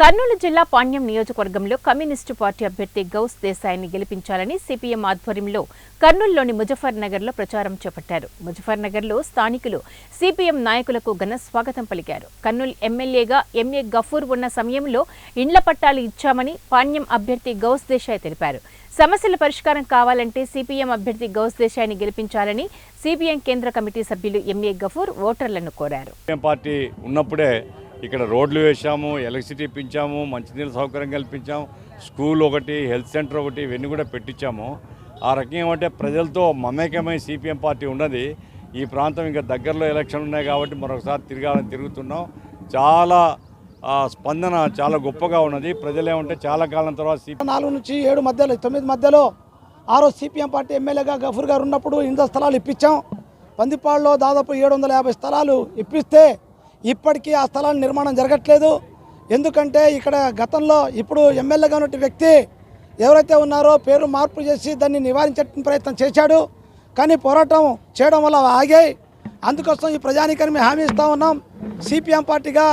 కర్నూలు జిల్లా పాణ్యం నియోజకవర్గంలో communist party అభ్యర్థి గౌస్ దేశాయిని గెలిపించాలని సిపిఎం ఆధ్వర్యంలో కర్నూలులోని ముజఫర్ నగర్లో ప్రచారం చేపట్టారు. ముజఫర్ నగర్లో స్థానికులు సిపిఎం నాయకులకు ఘన స్వాగతం పలికారు. కర్నూలు ఎమ్మెల్యేగా ఎంఏ గఫూర్ ఉన్న సమయంలో ఇండ్ల పట్టాలు ఇచ్చామని పాణ్యం అభ్యర్థి గౌస్ దేశాయ్ తెలిపారు. సమస్యల పరిష్కారం కావాలంటే సిపిఎం అభ్యర్థి గౌస్ దేశాయిని గెలిపించాలని సిపిఎం కేంద్ర కమిటీ సభ్యులు ఎంఏ గఫూర్ ఓటర్లను కోరారు. పార్టీ ఉన్నప్పుడే ఇక్కడ రోడ్లు వేసాము ఎలక్ట్రిసిటీ పెంచాము మంచినీళ్ళ సౌకర్యం కల్పించాము స్కూల్ ఒకటి హెల్త్ సెంటర్ ఒకటి ఇవన్నీ కూడా పెట్టించాము. ఆ రకంగా ఏమంటే ప్రజలతో మమేకమై సిపిఎం పార్టీ ఉన్నది. ఈ ప్రాంతం ఇంకా దగ్గరలో ఎలక్షన్ ఉన్నాయి కాబట్టి మరొకసారి తిరగాలని తిరుగుతున్నాం. చాలా స్పందన చాలా గొప్పగా ఉన్నది. ప్రజలు ఏమంటే చాలా కాలం తర్వాత సిపి నాలుగు నుంచి ఏడు మధ్యలో తొమ్మిది మధ్యలో ఆ రోజు సిపిఎం పార్టీ ఎమ్మెల్యేగా గఫూర్ గారు ఉన్నప్పుడు ఇంత స్థలాలు ఇప్పించాం. పందిపాడులో దాదాపు ఏడు వందల యాభై స్థలాలు ఇప్పిస్తే ఇప్పటికీ ఆ స్థలాన్ని నిర్మాణం జరగట్లేదు. ఎందుకంటే ఇక్కడ గతంలో ఇప్పుడు ఎమ్మెల్యేగా ఉన్న వ్యక్తి ఎవరైతే ఉన్నారో పేరు మార్పు చేసి దాన్ని నివారించే ప్రయత్నం చేశాడు. కానీ పోరాటం చేయడం వల్ల ఆగాయి. అందుకోసం ఈ ప్రజానికాన్ని మేము హామీ ఇస్తూ ఉన్నాం. సిపిఎం పార్టీగా